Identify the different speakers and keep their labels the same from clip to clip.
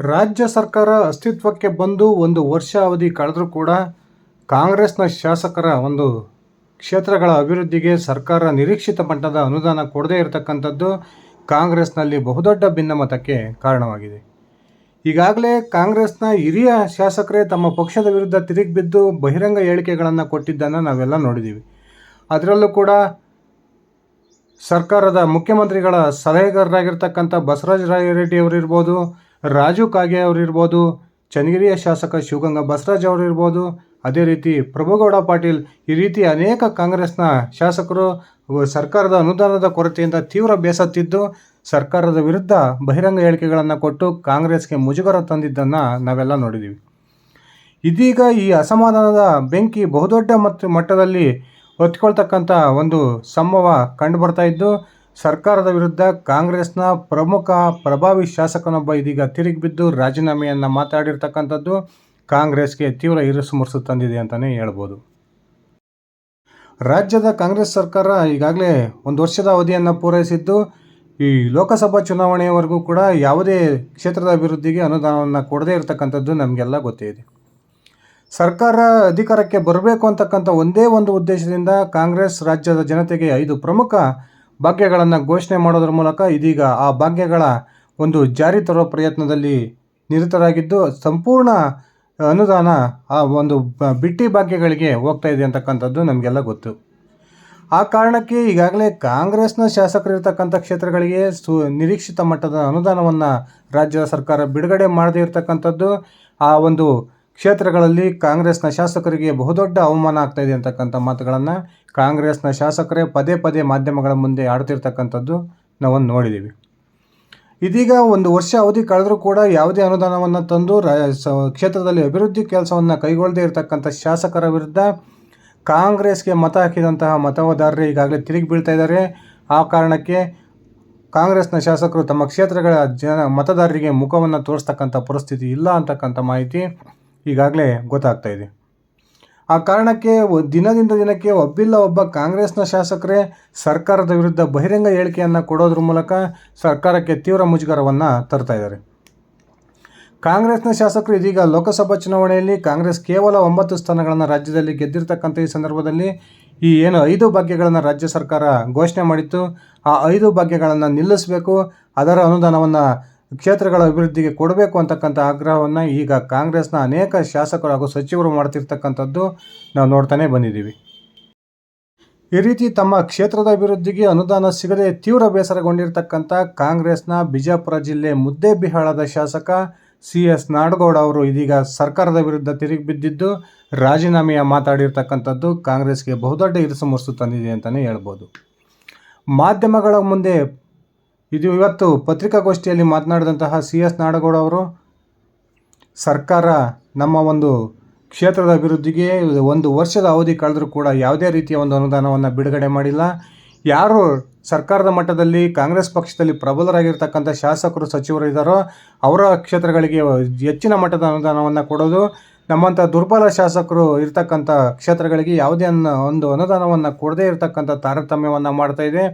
Speaker 1: ರಾಜ್ಯ ಸರ್ಕಾರ ಅಸ್ತಿತ್ವಕ್ಕೆ ಬಂದು ಒಂದು ವರ್ಷ ಅವಧಿ ಕಳೆದರೂ ಕೂಡ ಕಾಂಗ್ರೆಸ್ನ ಶಾಸಕರ ಒಂದು ಕ್ಷೇತ್ರಗಳ ಅಭಿವೃದ್ಧಿಗೆ ಸರ್ಕಾರ ನಿರೀಕ್ಷಿತ ಮಟ್ಟದ ಅನುದಾನ ಕೊಡದೇ ಇರತಕ್ಕಂಥದ್ದು ಕಾಂಗ್ರೆಸ್ನಲ್ಲಿ ಬಹುದೊಡ್ಡ ಭಿನ್ನಮತಕ್ಕೆ ಕಾರಣವಾಗಿದೆ. ಈಗಾಗಲೇ ಕಾಂಗ್ರೆಸ್ನ ಹಿರಿಯ ಶಾಸಕರೇ ತಮ್ಮ ಪಕ್ಷದ ವಿರುದ್ಧ ತಿರುಗಿ ಬಿದ್ದು ಬಹಿರಂಗ ಹೇಳಿಕೆಗಳನ್ನು ಕೊಟ್ಟಿದ್ದನ್ನು ನಾವೆಲ್ಲ ನೋಡಿದ್ದೀವಿ. ಅದರಲ್ಲೂ ಕೂಡ ಸರ್ಕಾರದ ಮುಖ್ಯಮಂತ್ರಿಗಳ ಸಲಹೆಗಾರರಾಗಿರ್ತಕ್ಕಂಥ ಬಸವರಾಜ ರಾಯರೆಡ್ಡಿ ಅವರಿರ್ಬೋದು ರಾಜು ಕಾಗೆ ಅವರಿರ್ಬೋದು, ಚನ್ನಗಿರಿಯ ಶಾಸಕ ಶಿವಗಂಗಾ ಬಸವರಾಜ್ ಅವರಿರ್ಬೋದು, ಅದೇ ರೀತಿ ಪ್ರಭುಗೌಡ ಪಾಟೀಲ್, ಈ ರೀತಿ ಅನೇಕ ಕಾಂಗ್ರೆಸ್ನ ಶಾಸಕರು ಸರ್ಕಾರದ ಅನುದಾನದ ಕೊರತೆಯಿಂದ ತೀವ್ರ ಬೇಸತ್ತಿದ್ದು, ಸರ್ಕಾರದ ವಿರುದ್ಧ ಬಹಿರಂಗ ಹೇಳಿಕೆಗಳನ್ನು ಕೊಟ್ಟು ಕಾಂಗ್ರೆಸ್ಗೆ ಮುಜುಗರ ತಂದಿದ್ದನ್ನು ನಾವೆಲ್ಲ ನೋಡಿದ್ದೀವಿ ಇದೀಗ ಈ ಅಸಮಾಧಾನದ ಬೆಂಕಿ ಬಹುದೊಡ್ಡ ಮತ್ತು ಮಟ್ಟದಲ್ಲಿ ಹೊತ್ಕೊಳ್ತಕ್ಕಂಥ ಒಂದು ಸಂಭವ ಕಂಡುಬರ್ತಾ ಇದ್ದು ಸರ್ಕಾರದ ವಿರುದ್ಧ ಕಾಂಗ್ರೆಸ್ನ ಪ್ರಮುಖ ಪ್ರಭಾವಿ ಶಾಸಕನೊಬ್ಬ ಇದೀಗ ತಿರುಗಿ ಬಿದ್ದು ರಾಜೀನಾಮೆಯನ್ನು ಮಾತಾಡಿರ್ತಕ್ಕಂಥದ್ದು ಕಾಂಗ್ರೆಸ್ಗೆ ತೀವ್ರ ಇರುಸು ಮುರುಸು ತಂದಿದೆ ಅಂತಲೇ ಹೇಳ್ಬೋದು. ರಾಜ್ಯದ ಕಾಂಗ್ರೆಸ್ ಸರ್ಕಾರ ಈಗಾಗಲೇ ಒಂದು ವರ್ಷದ ಅವಧಿಯನ್ನು ಪೂರೈಸಿದ್ದು, ಈ ಲೋಕಸಭಾ ಚುನಾವಣೆಯವರೆಗೂ ಕೂಡ ಯಾವುದೇ ಕ್ಷೇತ್ರದ ಅಭಿವೃದ್ಧಿಗೆ ಅನುದಾನವನ್ನು ಕೊಡದೇ ಇರತಕ್ಕಂಥದ್ದು ನಮಗೆಲ್ಲ ಗೊತ್ತೇ ಇದೆ. ಸರ್ಕಾರ ಅಧಿಕಾರಕ್ಕೆ ಬರಬೇಕು ಅಂತಕ್ಕಂಥ ಒಂದೇ ಒಂದು ಉದ್ದೇಶದಿಂದ ಕಾಂಗ್ರೆಸ್ ರಾಜ್ಯದ ಜನತೆಗೆ ಐದು ಪ್ರಮುಖ ಭಾಗ್ಯಗಳನ್ನು ಘೋಷಣೆ ಮಾಡೋದ್ರ ಮೂಲಕ ಇದೀಗ ಆ ಭಾಗ್ಯಗಳ ಒಂದು ಜಾರಿ ತರುವ ಪ್ರಯತ್ನದಲ್ಲಿ ನಿರತರಾಗಿದ್ದು ಸಂಪೂರ್ಣ ಅನುದಾನ ಆ ಒಂದು ಬಿಟ್ಟಿ ಭಾಗ್ಯಗಳಿಗೆ ಹೋಗ್ತಾ ಇದೆ ಅಂತಕ್ಕಂಥದ್ದು ನಮಗೆಲ್ಲ ಗೊತ್ತು. ಆ ಕಾರಣಕ್ಕೆ ಈಗಾಗಲೇ ಕಾಂಗ್ರೆಸ್ನ ಶಾಸಕರಿರ್ತಕ್ಕಂಥ ಕ್ಷೇತ್ರಗಳಿಗೆ ಸು, ನಿರೀಕ್ಷಿತ ಮಟ್ಟದ ಅನುದಾನವನ್ನು ರಾಜ್ಯ ಸರ್ಕಾರ ಬಿಡುಗಡೆ ಮಾಡದೇ ಇರತಕ್ಕಂಥದ್ದು ಆ ಒಂದು ಕ್ಷೇತ್ರಗಳಲ್ಲಿ ಕಾಂಗ್ರೆಸ್ನ ಶಾಸಕರಿಗೆ ಬಹುದೊಡ್ಡ ಅವಮಾನ ಆಗ್ತಾ ಇದೆ ಅಂತಕ್ಕಂಥ ಮಾತುಗಳನ್ನು ಕಾಂಗ್ರೆಸ್ನ ಶಾಸಕರೇ ಪದೇ ಪದೇ ಮಾಧ್ಯಮಗಳ ಮುಂದೆ ಆಡ್ತಿರ್ತಕ್ಕಂಥದ್ದು ನಾವು ನೋಡಿದ್ದೀವಿ. ಇದೀಗ ಒಂದು ವರ್ಷ ಅವಧಿ ಕಳೆದರೂ ಕೂಡ ಯಾವುದೇ ಅನುದಾನವನ್ನು ತಂದು ಕ್ಷೇತ್ರದಲ್ಲಿ ಅಭಿವೃದ್ಧಿ ಕೆಲಸವನ್ನು ಕೈಗೊಳ್ಳದೇ ಇರತಕ್ಕಂಥ ಶಾಸಕರ ವಿರುದ್ಧ ಕಾಂಗ್ರೆಸ್ಗೆ ಮತ ಹಾಕಿದಂತಹ ಮತದಾರರೇ ಈಗಾಗಲೇ ತಿರುಗಿ ಬೀಳ್ತಾ ಇದ್ದಾರೆ. ಆ ಕಾರಣಕ್ಕೆ ಕಾಂಗ್ರೆಸ್ನ ಶಾಸಕರು ತಮ್ಮ ಕ್ಷೇತ್ರಗಳ ಜನ ಮತದಾರರಿಗೆ ಮುಖವನ್ನು ತೋರಿಸ್ತಕ್ಕಂಥ ಪರಿಸ್ಥಿತಿ ಇಲ್ಲ ಅಂತಕ್ಕಂಥ ಮಾಹಿತಿ ಈಗಾಗಲೇ ಗೊತ್ತಾಗ್ತಾ ಇದೆ. ಆ ಕಾರಣಕ್ಕೆ ದಿನದಿಂದ ದಿನಕ್ಕೆ ಒಬ್ಬಿಲ್ಲ ಒಬ್ಬ ಕಾಂಗ್ರೆಸ್ನ ಶಾಸಕರೇ ಸರ್ಕಾರದ ವಿರುದ್ಧ ಬಹಿರಂಗ ಹೇಳಿಕೆಯನ್ನು ಕೊಡೋದ್ರ ಮೂಲಕ ಸರ್ಕಾರಕ್ಕೆ ತೀವ್ರ ಮುಜುಗರವನ್ನು ತರ್ತಾ ಇದ್ದಾರೆ. ಕಾಂಗ್ರೆಸ್ನ ಶಾಸಕರು ಇದೀಗ ಲೋಕಸಭಾ ಚುನಾವಣೆಯಲ್ಲಿ ಕಾಂಗ್ರೆಸ್ ಕೇವಲ ಒಂಬತ್ತು ಸ್ಥಾನಗಳನ್ನು ರಾಜ್ಯದಲ್ಲಿ ಗೆದ್ದಿರ್ತಕ್ಕಂಥ ಈ ಸಂದರ್ಭದಲ್ಲಿ ಈ ಏನು ಐದು ಭಾಗ್ಯಗಳನ್ನು ರಾಜ್ಯ ಸರ್ಕಾರ ಘೋಷಣೆ ಮಾಡಿತ್ತು. ಆ ಐದು ಭಾಗ್ಯಗಳನ್ನು ನಿಲ್ಲಿಸಬೇಕು. ಅದರ ಅನುದಾನವನ್ನು ಕ್ಷೇತ್ರಗಳ ಅಭಿವೃದ್ಧಿಗೆ ಕೊಡಬೇಕು ಅಂತಕ್ಕಂಥ ಆಗ್ರಹವನ್ನು ಈಗ ಕಾಂಗ್ರೆಸ್ನ ಅನೇಕ ಶಾಸಕರು ಹಾಗೂ ಸಚಿವರು ಮಾಡ್ತಿರ್ತಕ್ಕಂಥದ್ದು ನಾವು ನೋಡ್ತಾನೆ ಬಂದಿದ್ದೀವಿ. ಈ ರೀತಿ ತಮ್ಮ ಕ್ಷೇತ್ರದ ಅಭಿವೃದ್ಧಿಗೆ ಅನುದಾನ ಸಿಗದೆ ತೀವ್ರ ಬೇಸರಗೊಂಡಿರ್ತಕ್ಕಂಥ ಕಾಂಗ್ರೆಸ್ನ ಬಿಜಾಪುರ ಜಿಲ್ಲೆ ಮುದ್ದೇಬಿಹಾಳದ ಶಾಸಕ ಸಿ ಎಸ್ ನಾಡಗೌಡ ಅವರು ಇದೀಗ ಸರ್ಕಾರದ ವಿರುದ್ಧ ತಿರುಗಿ ಬಿದ್ದಿದ್ದು, ರಾಜೀನಾಮೆಯ ಮಾತಾಡಿರ್ತಕ್ಕಂಥದ್ದು ಕಾಂಗ್ರೆಸ್ಗೆ ಬಹುದೊಡ್ಡ ಇರಿಸು ಮುರುಸು ತಂದಿದೆ ಅಂತಲೇ ಹೇಳ್ಬೋದು. ಮಾಧ್ಯಮಗಳ ಮುಂದೆ ಇದು ಇವತ್ತು ಪತ್ರಿಕಾಗೋಷ್ಠಿಯಲ್ಲಿ ಮಾತನಾಡಿದಂತಹ ಸಿ ಎಸ್ ನಾಡಗೌಡ ಅವರು, ಸರ್ಕಾರ ನಮ್ಮ ಒಂದು ಕ್ಷೇತ್ರದ ಅಭಿವೃದ್ಧಿಗೆ ಒಂದು ವರ್ಷದ ಅವಧಿ ಕಳೆದರೂ ಕೂಡ ಯಾವುದೇ ರೀತಿಯ ಒಂದು ಅನುದಾನವನ್ನು ಬಿಡುಗಡೆ ಮಾಡಿಲ್ಲ. ಯಾರು ಸರ್ಕಾರದ ಮಟ್ಟದಲ್ಲಿ ಕಾಂಗ್ರೆಸ್ ಪಕ್ಷದಲ್ಲಿ ಪ್ರಬಲರಾಗಿರ್ತಕ್ಕಂಥ ಶಾಸಕರು, ಸಚಿವರು ಇದ್ದಾರೋ ಅವರ ಕ್ಷೇತ್ರಗಳಿಗೆ ಹೆಚ್ಚಿನ ಮಟ್ಟದ ಅನುದಾನವನ್ನು ಕೊಡೋದು, ನಮ್ಮಂಥ ದುರ್ಬಲ ಶಾಸಕರು ಇರ್ತಕ್ಕಂಥ ಕ್ಷೇತ್ರಗಳಿಗೆ ಯಾವುದೇ ಅನ್ನ ಒಂದು ಅನುದಾನವನ್ನು ಕೊಡದೇ ಇರತಕ್ಕಂಥ ತಾರತಮ್ಯವನ್ನು ಮಾಡ್ತಾ ಇದೆ.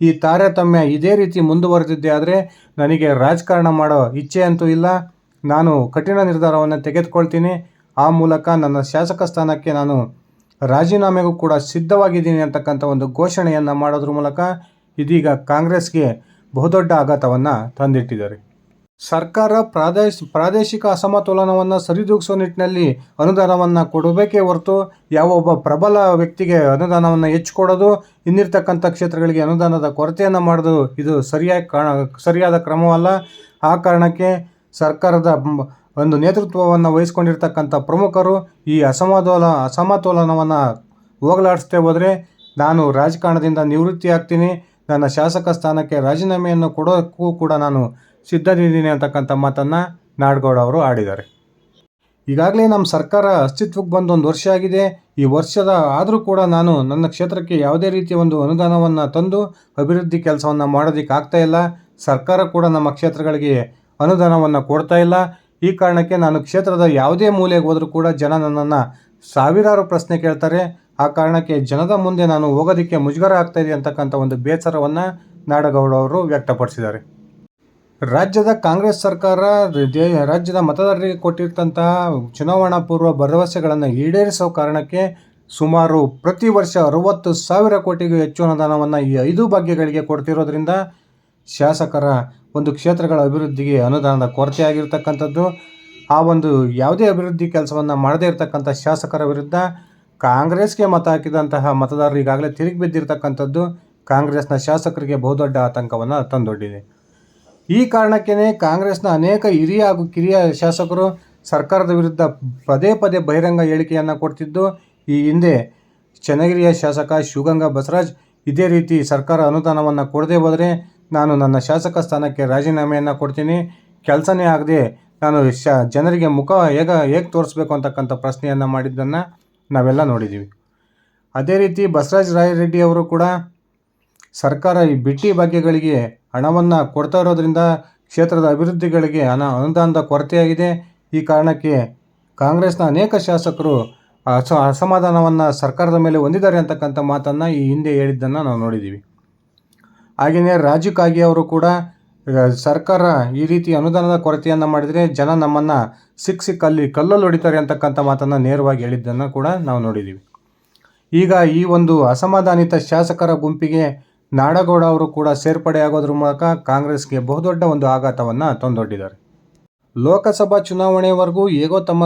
Speaker 1: ಈ ತಾರತಮ್ಯ ಇದೇ ರೀತಿ ಮುಂದುವರೆದಿದ್ದೆ ಆದರೆ ನನಗೆ ರಾಜಕಾರಣ ಮಾಡೋ ಇಚ್ಛೆ ಅಂತೂ ಇಲ್ಲ. ನಾನು ಕಠಿಣ ನಿರ್ಧಾರವನ್ನು ತೆಗೆದುಕೊಳ್ತೀನಿ. ಆ ಮೂಲಕ ನನ್ನ ಶಾಸಕ ಸ್ಥಾನಕ್ಕೆ ನಾನು ರಾಜೀನಾಮೆಗೂ ಕೂಡ ಸಿದ್ಧವಾಗಿದ್ದೀನಿ ಅಂತಕ್ಕಂಥ ಒಂದು ಘೋಷಣೆಯನ್ನು ಮಾಡೋದ್ರ ಮೂಲಕ ಇದೀಗ ಕಾಂಗ್ರೆಸ್ಗೆ ಬಹುದೊಡ್ಡ ಆಘಾತವನ್ನು ತಂದಿಟ್ಟಿದ್ದಾರೆ. ಸರ್ಕಾರ ಪ್ರಾದೇಶ್, ಪ್ರಾದೇಶಿಕ ಅಸಮತೋಲನವನ್ನು ಸರಿದೂಗಿಸುವ ನಿಟ್ಟಿನಲ್ಲಿ ಅನುದಾನವನ್ನು ಕೊಡಬೇಕೇ ಹೊರತು ಯಾವ ಒಬ್ಬ ಪ್ರಬಲ ವ್ಯಕ್ತಿಗೆ ಅನುದಾನವನ್ನು ಹೆಚ್ಚು ಕೊಡೋದು ಇನ್ನಿರ್ತಕ್ಕಂಥ ಕ್ಷೇತ್ರಗಳಿಗೆ ಅನುದಾನದ ಕೊರತೆಯನ್ನು ಮಾಡೋದು ಇದು ಸರಿಯಾಗಿ ಕಾಣ, ಸರಿಯಾದ ಕ್ರಮವಲ್ಲ. ಆ ಕಾರಣಕ್ಕೆ ಸರ್ಕಾರದ ಒಂದು ನೇತೃತ್ವವನ್ನು ವಹಿಸ್ಕೊಂಡಿರ್ತಕ್ಕಂಥ ಪ್ರಮುಖರು ಈ ಅಸಮತೋಲ ಅಸಮತೋಲನವನ್ನು ಹೋಗಲಾಡಿಸ್ತೇ ಹೋದರೆ ನಾನು ರಾಜಕಾರಣದಿಂದ ನಿವೃತ್ತಿ ಆಗ್ತೀನಿ ನನ್ನ ಶಾಸಕ ಸ್ಥಾನಕ್ಕೆ ರಾಜೀನಾಮೆಯನ್ನು ಕೊಡೋಕ್ಕೂ ಕೂಡ ನಾನು ಸಿದ್ಧನಿದ್ದೀನಿ ಅಂತಕ್ಕಂಥ ಮಾತನ್ನು ನಾಡಗೌಡ ಅವರು ಆಡಿದ್ದಾರೆ. ಈಗಾಗಲೇ ನಮ್ಮ ಸರ್ಕಾರ ಅಸ್ತಿತ್ವಕ್ಕೆ ಬಂದು ಒಂದು ವರ್ಷ ಆಗಿದೆ. ಈ ವರ್ಷದ ಆದರೂ ಕೂಡ ನಾನು ನನ್ನ ಕ್ಷೇತ್ರಕ್ಕೆ ಯಾವುದೇ ರೀತಿಯ ಒಂದು ಅನುದಾನವನ್ನು ತಂದು ಅಭಿವೃದ್ಧಿ ಕೆಲಸವನ್ನು ಮಾಡೋದಕ್ಕೆ ಆಗ್ತಾ ಇಲ್ಲ. ಸರ್ಕಾರ ಕೂಡ ನಮ್ಮ ಕ್ಷೇತ್ರಗಳಿಗೆ ಅನುದಾನವನ್ನು ಕೊಡ್ತಾ ಇಲ್ಲ. ಈ ಕಾರಣಕ್ಕೆ ನಾನು ಕ್ಷೇತ್ರದ ಯಾವುದೇ ಮೂಲೆಗೆ ಹೋದರೂ ಕೂಡ ಜನ ನನ್ನನ್ನು ಸಾವಿರಾರು ಪ್ರಶ್ನೆ ಕೇಳ್ತಾರೆ. ಆ ಕಾರಣಕ್ಕೆ ಜನದ ಮುಂದೆ ನಾನು ಹೋಗೋದಕ್ಕೆ ಮುಜುಗರ ಆಗ್ತಾ ಇದೆ ಅಂತಕ್ಕಂಥ ಒಂದು ಬೇಸರವನ್ನು ನಾಡಗೌಡ ಅವರು ವ್ಯಕ್ತಪಡಿಸಿದ್ದಾರೆ. ರಾಜ್ಯದ ಕಾಂಗ್ರೆಸ್ ಸರ್ಕಾರ ರಾಜ್ಯದ ಮತದಾರರಿಗೆ ಕೊಟ್ಟಿರ್ತಂತಹ ಚುನಾವಣಾ ಪೂರ್ವ ಭರವಸೆಗಳನ್ನು ಈಡೇರಿಸೋ ಕಾರಣಕ್ಕೆ ಸುಮಾರು ಪ್ರತಿ ವರ್ಷ ಅರವತ್ತು ಸಾವಿರ ಕೋಟಿಗೂ ಹೆಚ್ಚು ಅನುದಾನವನ್ನು ಈ ಐದು ಭಾಗ್ಯಗಳಿಗೆ ಕೊಡ್ತಿರೋದ್ರಿಂದ ಶಾಸಕರ ಒಂದು ಕ್ಷೇತ್ರಗಳ ಅಭಿವೃದ್ಧಿಗೆ ಅನುದಾನದ ಕೊರತೆ ಆಗಿರ್ತಕ್ಕಂಥದ್ದು. ಆ ಒಂದು ಯಾವುದೇ ಅಭಿವೃದ್ಧಿ ಕೆಲಸವನ್ನು ಮಾಡದೇ ಇರತಕ್ಕಂಥ ಶಾಸಕರ ವಿರುದ್ಧ ಕಾಂಗ್ರೆಸ್ಗೆ ಮತ ಹಾಕಿದಂತಹ ಮತದಾರರು ಈಗಾಗಲೇ ತಿರುಗಿ ಬಿದ್ದಿರ್ತಕ್ಕಂಥದ್ದು ಕಾಂಗ್ರೆಸ್ನ ಶಾಸಕರಿಗೆ ಬಹುದೊಡ್ಡ ಆತಂಕವನ್ನು ತಂದೊಡ್ಡಿದೆ. ಈ ಕಾರಣಕ್ಕೇ ಕಾಂಗ್ರೆಸ್ನ ಅನೇಕ ಹಿರಿಯ ಹಾಗೂ ಕಿರಿಯ ಶಾಸಕರು ಸರ್ಕಾರದ ವಿರುದ್ಧ ಪದೇ ಪದೇ ಬಹಿರಂಗ ಹೇಳಿಕೆಯನ್ನು ಕೊಡ್ತಿದ್ದು, ಈ ಹಿಂದೆ ಚನ್ನಗಿರಿಯ ಶಾಸಕ ಶಿವಗಂಗಾ ಬಸವರಾಜ್ ಇದೇ ರೀತಿ ಸರ್ಕಾರ ಅನುದಾನವನ್ನು ಕೊಡದೇ ಹೋದರೆ ನಾನು ನನ್ನ ಶಾಸಕ ಸ್ಥಾನಕ್ಕೆ ರಾಜೀನಾಮೆಯನ್ನು ಕೊಡ್ತೀನಿ. ಕೆಲಸನೇ ಆಗದೆ ನಾನು ಶ, ಜನರಿಗೆ ಮುಖ ಹೇಗ, ಹೇಗೆ ತೋರಿಸ್ಬೇಕು ಅಂತಕ್ಕಂಥ ಪ್ರಶ್ನೆಯನ್ನು ಮಾಡಿದ್ದನ್ನು ನಾವೆಲ್ಲ ನೋಡಿದ್ದೀವಿ ಅದೇ ರೀತಿ ಬಸವರಾಜ ರಾಯರೆಡ್ಡಿ ಅವರು ಕೂಡ ಸರ್ಕಾರ ಈ ಬಿಟ್ಟಿ ಭಾಗ್ಯಗಳಿಗೆ ಹಣವನ್ನು ಕೊಡ್ತಾ ಇರೋದ್ರಿಂದ ಕ್ಷೇತ್ರದ ಅಭಿವೃದ್ಧಿಗಳಿಗೆ ಹಣ ಅನುದಾನದ ಕೊರತೆಯಾಗಿದೆ. ಈ ಕಾರಣಕ್ಕೆ ಕಾಂಗ್ರೆಸ್ನ ಅನೇಕ ಶಾಸಕರು ಅಸ, ಅಸಮಾಧಾನವನ್ನು ಸರ್ಕಾರದ ಮೇಲೆ ಹೊಂದಿದ್ದಾರೆ ಅಂತಕ್ಕಂಥ ಮಾತನ್ನು ಈ ಹಿಂದೆ ಹೇಳಿದ್ದನ್ನು ನಾವು ನೋಡಿದ್ದೀವಿ. ಹಾಗೆಯೇ ರಾಜು ಅವರು ಕೂಡ ಸರ್ಕಾರ ಈ ರೀತಿ ಅನುದಾನದ ಕೊರತೆಯನ್ನು ಮಾಡಿದರೆ ಜನ ನಮ್ಮನ್ನು ಸಿಕ್ಕ ಸಿಕ್ಕಲ್ಲಿ ಕಲ್ಲಲ್ಲಿ ಹೊಡಿತಾರೆ ಅಂತಕ್ಕಂಥ ಮಾತನ್ನು ನೇರವಾಗಿ ಹೇಳಿದ್ದನ್ನು ಕೂಡ ನಾವು ನೋಡಿದ್ದೀವಿ. ಈಗ ಈ ಒಂದು ಅಸಮಾಧಾನಿತ ಶಾಸಕರ ಗುಂಪಿಗೆ ನಾಡಗೌಡ ಅವರು ಕೂಡ ಸೇರ್ಪಡೆಯಾಗೋದ್ರ ಮೂಲಕ ಕಾಂಗ್ರೆಸ್ಗೆ ಬಹುದೊಡ್ಡ ಒಂದು ಆಘಾತವನ್ನು ತಂದೊಡ್ಡಿದ್ದಾರೆ. ಲೋಕಸಭಾ ಚುನಾವಣೆವರೆಗೂ ಹೇಗೋ ತಮ್ಮ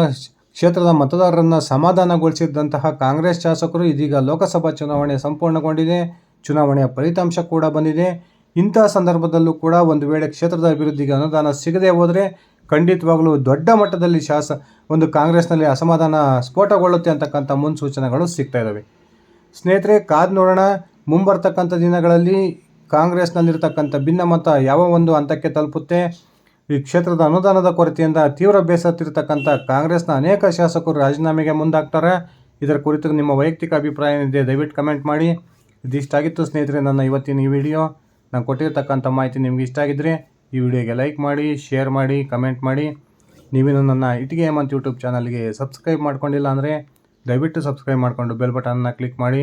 Speaker 1: ಕ್ಷೇತ್ರದ ಮತದಾರರನ್ನು ಸಮಾಧಾನಗೊಳಿಸಿದ್ದಂತಹ ಕಾಂಗ್ರೆಸ್ ಶಾಸಕರು ಇದೀಗ ಲೋಕಸಭಾ ಚುನಾವಣೆ ಸಂಪೂರ್ಣಗೊಂಡಿದೆ. ಚುನಾವಣೆಯ ಫಲಿತಾಂಶ ಕೂಡ ಬಂದಿದೆ. ಇಂತಹ ಸಂದರ್ಭದಲ್ಲೂ ಕೂಡ ಒಂದು ವೇಳೆ ಕ್ಷೇತ್ರದ ಅಭಿವೃದ್ಧಿಗೆ ಅನುದಾನ ಸಿಗದೆ ಹೋದರೆ ಖಂಡಿತವಾಗಲೂ ದೊಡ್ಡ ಮಟ್ಟದಲ್ಲಿ ಶಾಸ, ಒಂದು ಕಾಂಗ್ರೆಸ್ನಲ್ಲಿ ಅಸಮಾಧಾನ ಸ್ಫೋಟಗೊಳ್ಳುತ್ತೆ ಅಂತಕ್ಕಂಥ ಮುನ್ಸೂಚನೆಗಳು ಸಿಗ್ತಾ ಇದ್ದಾವೆ ಸ್ನೇಹಿತರೆ, ಕಾದು ನೋಡೋಣ. ಮುಂಬರ್ತಕ್ಕಂಥ ದಿನಗಳಲ್ಲಿ ಕಾಂಗ್ರೆಸ್ನಲ್ಲಿರ್ತಕ್ಕಂಥ ಭಿನ್ನಮತ ಯಾವ ಒಂದು ಹಂತಕ್ಕೆ ತಲುಪುತ್ತೆ? ಈ ಕ್ಷೇತ್ರದ ಅನುದಾನದ ಕೊರತೆಯಿಂದ ತೀವ್ರ ಬೇಸತ್ತಿರ್ತಕ್ಕಂಥ ಕಾಂಗ್ರೆಸ್ನ ಅನೇಕ ಶಾಸಕರು ರಾಜೀನಾಮೆಗೆ ಮುಂದಾಗ್ತಾರೆ. ಇದರ ಕುರಿತು ನಿಮ್ಮ ವೈಯಕ್ತಿಕ ಅಭಿಪ್ರಾಯ ಏನಿದೆ ದಯವಿಟ್ಟು ಕಮೆಂಟ್ ಮಾಡಿ. ಇದಿಷ್ಟಾಗಿತ್ತು ಸ್ನೇಹಿತರೆ, ನನ್ನ ಇವತ್ತಿನ ಈ ವಿಡಿಯೋ. ನಾನು ಕೊಟ್ಟಿರ್ತಕ್ಕಂಥ ಮಾಹಿತಿ ನಿಮ್ಗೆ ಇಷ್ಟ ಆಗಿದ್ದರೆ ಈ ವಿಡಿಯೋಗೆ ಲೈಕ್ ಮಾಡಿ, ಶೇರ್ ಮಾಡಿ, ಕಮೆಂಟ್ ಮಾಡಿ. ನೀವಿನ ನನ್ನ ಇಟಿಗೆ ಹೇಮಂತ್ ಯೂಟ್ಯೂಬ್ ಚಾನಲ್ಗೆ ಸಬ್ಸ್ಕ್ರೈಬ್ ಮಾಡ್ಕೊಂಡಿಲ್ಲ ಅಂದರೆ ದಯವಿಟ್ಟು ಸಬ್ಸ್ಕ್ರೈಬ್ ಮಾಡಿಕೊಂಡು ಬೆಲ್ ಬಟನ್ನ ಕ್ಲಿಕ್ ಮಾಡಿ.